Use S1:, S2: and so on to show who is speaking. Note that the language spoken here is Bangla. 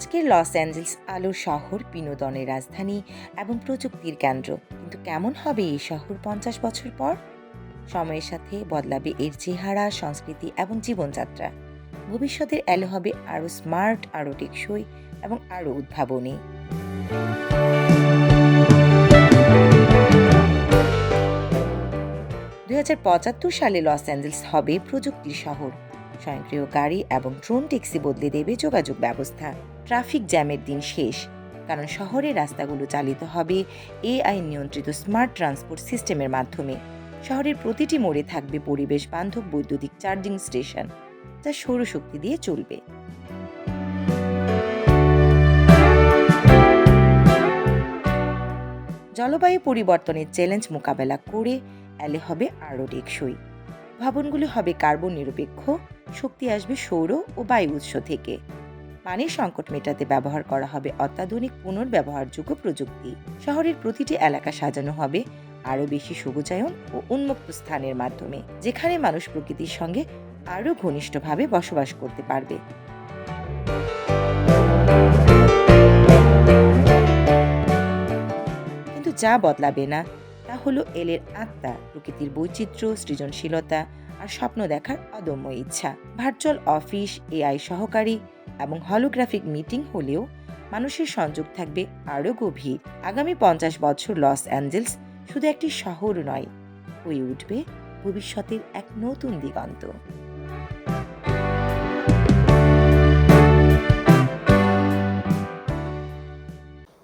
S1: আজকের লস অ্যাঞ্জেলস আলোর শহর, বিনোদনের রাজধানী এবং প্রযুক্তির কেন্দ্র। কিন্তু কেমন হবে এই শহর পঞ্চাশ বছর পর? সময়ের সাথে বদলাবে এর চেহারা, সংস্কৃতি এবং জীবনযাত্রা। ভবিষ্যতের এলো হবে আরও স্মার্ট, আরও টেকসই এবং আরও উদ্ভাবনী। দুই হাজার পঁচাত্তর সালে লস অ্যাঞ্জেলস হবে প্রযুক্তির শহর। স্বয়ংক্রিয় গাড়ি এবং ড্রোন ট্যাক্সি বদলে দেবে যোগাযোগ ব্যবস্থা। ট্রাফিক জ্যামের দিন শেষ, কারণ শহরের রাস্তাগুলো চালিত হবে এআই নিয়ন্ত্রিত স্মার্ট ট্রান্সপোর্ট সিস্টেমের মাধ্যমে। শহরের প্রতিটি মোড়ে থাকবে পরিবেশ বান্ধব বৈদ্যুতিক চার্জিং স্টেশন, যা সৌরশক্তি দিয়ে চলবে। জলবায়ু পরিবর্তনের চ্যালেঞ্জ মোকাবেলা করে এলে হবে আরও টেকসই। ভবনগুলি হবে কার্বন নিরপেক্ষ শক্তি আসবে সৌর ও বায়ু উৎস থেকে। পানির সংকট মেটাতে ব্যবহার করা হবে অত্যাধুনিক পুনর্ব্যবহারযোগ্য প্রযুক্তি। শহরের প্রতিটি এলাকা সাজানো হবে আরও বেশি সবুজায়ন ও উন্মুক্ত স্থানের মাধ্যমে, যেখানে মানুষ প্রকৃতির সঙ্গে আরও ঘনিষ্ঠভাবে বসবাস করতে পারবে। কিন্তু যা বদলাবে না তা হলো এলের আত্মা, প্রকৃতির বৈচিত্র্য, সৃজনশীলতা আর স্বপ্ন দেখার অদম্য ইচ্ছা। ভার্চুয়াল অফিস, এআই সহকারী এবং হলোগ্রাফিক মিটিং হলেও মানুষের সংযোগ থাকবে আরও গভীর। আগামী পঞ্চাশ বছর লস অ্যাঞ্জেলস শুধু একটি শহর নয়, হয়ে উঠবে ভবিষ্যতের এক নতুন দিগন্ত।